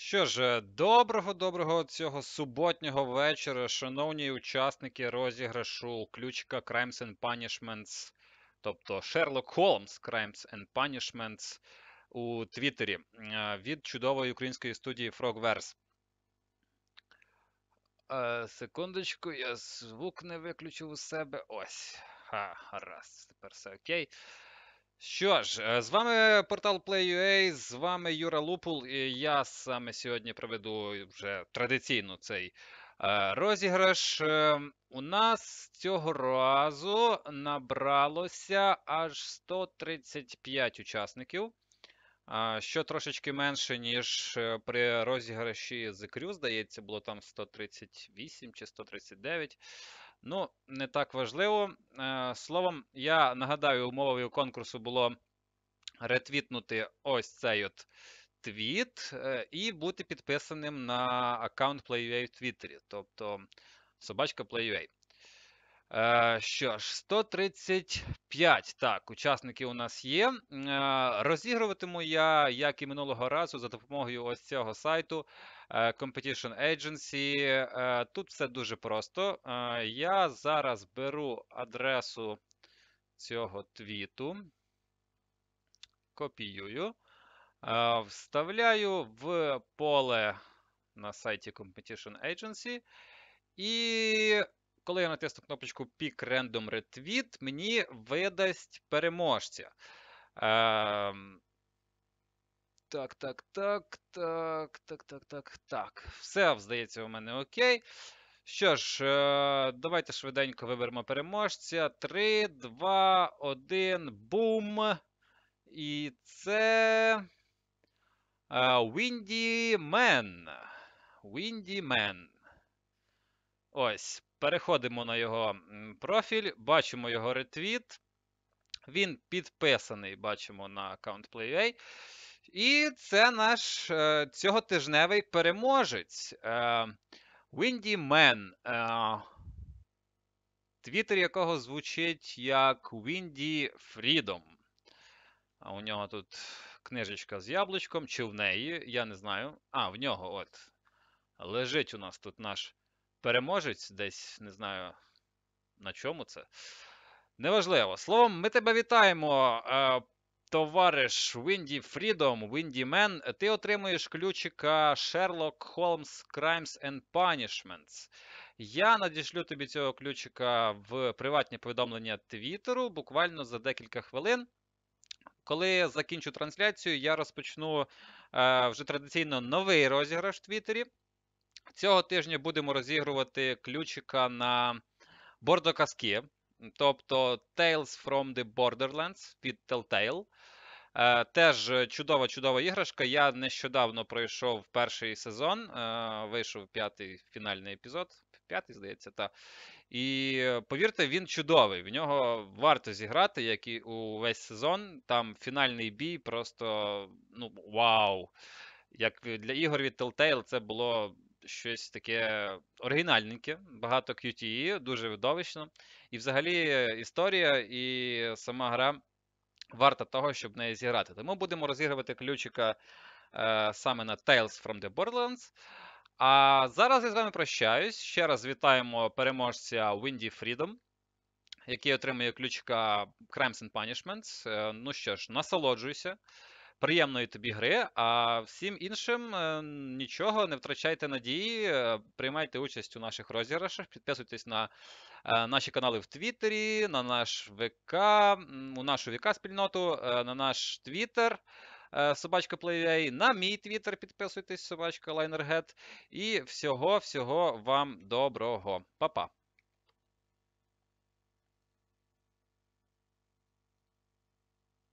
Що ж, доброго-доброго цього суботнього вечора, шановні учасники розіграшу ключика Crimes and Punishments, тобто Sherlock Holmes Crimes and Punishments у Твіттері е, від чудової української студії Frogverse. Е, Секундочку, я звук не виключив у себе. Ось. Ха, гаразд, тепер все окей. Що ж, е, з вами портал Play.ua, з вами Юра Лупул, і я саме сьогодні проведу вже традиційно цей е, розіграш. Е, У нас цього разу набралося аж 135 учасників, що трошечки менше, ніж при розіграші з Crew, здається, було там 138 чи 139. Ну, не так важливо. Е, Словом, я нагадаю, умовою конкурсу було ретвітнути ось цей от твіт е, і бути підписаним на аккаунт PlayUA в Твіттері, тобто собачка PlayUA. Е, Що ж, 135. Так, учасники у нас є. Е, Розігруватиму я, як і минулого разу, за допомогою ось цього сайту е, Competition Agency. Тут все дуже просто. Я зараз беру адресу цього твіту, копіюю, вставляю в поле на сайті Competition Agency. І коли я натисну кнопочку Pick Random Retweet, мені видасть переможця. Ем, Так, так, так, так, так, так, так, так. Все, здається, у мене окей. Що ж, е, давайте швиденько виберемо переможця. 3, 2, 1, бум. І це. е, Windy Man. Windy Man. Ось, переходимо на його профіль, бачимо його ретвіт. Він підписаний, бачимо на аккаунт PlayUA. І це наш е, цьоготижневий переможець. Е, Windy Man. Е, Твіттер якого звучить як Windy Freedom. А у нього тут книжечка з яблучком, чи в неї, я не знаю. А, в нього от. Лежить у нас тут наш переможець, десь не знаю на чому це. Неважливо. Словом, ми тебе вітаємо, е, товариш Windy Freedom, Windy Man. Ти отримуєш ключика Sherlock Holmes Crimes and Punishments. Я надішлю тобі цього ключика в приватні повідомлення Твіттеру буквально за декілька хвилин. Коли закінчу трансляцію, я розпочну е, вже традиційно новий розіграш в Твіттері. Цього тижня будемо розігрувати ключика на бордоказки, тобто Tales from the Borderlands від Telltale. Е, Теж чудова-чудова іграшка. Я нещодавно пройшов перший сезон, е, вийшов п'ятий фінальний епізод. П'ятий, здається, та. І повірте, він чудовий. В нього варто зіграти, як і увесь сезон. Там фінальний бій, просто ну, вау! Як для ігор від Telltale це було щось таке оригінальненьке, багато QTE, дуже видовищно. І взагалі е, історія і сама гра варта того, щоб в неї зіграти. Тому будемо розігрувати ключика е, саме на Tales from the Borderlands. А зараз я з вами прощаюсь. Ще раз вітаємо переможця Windy Freedom, який отримує ключика Crimes and Punishments. Е, Ну що ж, насолоджуйся. Приємної тобі гри, а всім іншим е, нічого, не втрачайте надії, е, приймайте участь у наших розіграшах, підписуйтесь на е, наші канали в Твіттері, на наш ВК, у нашу ВК-спільноту, на наш Твіттер. Собачка PlayUA, на мій твіттер підписуйтесь, собачка LinerGet. І всього-всього вам доброго. Па-па.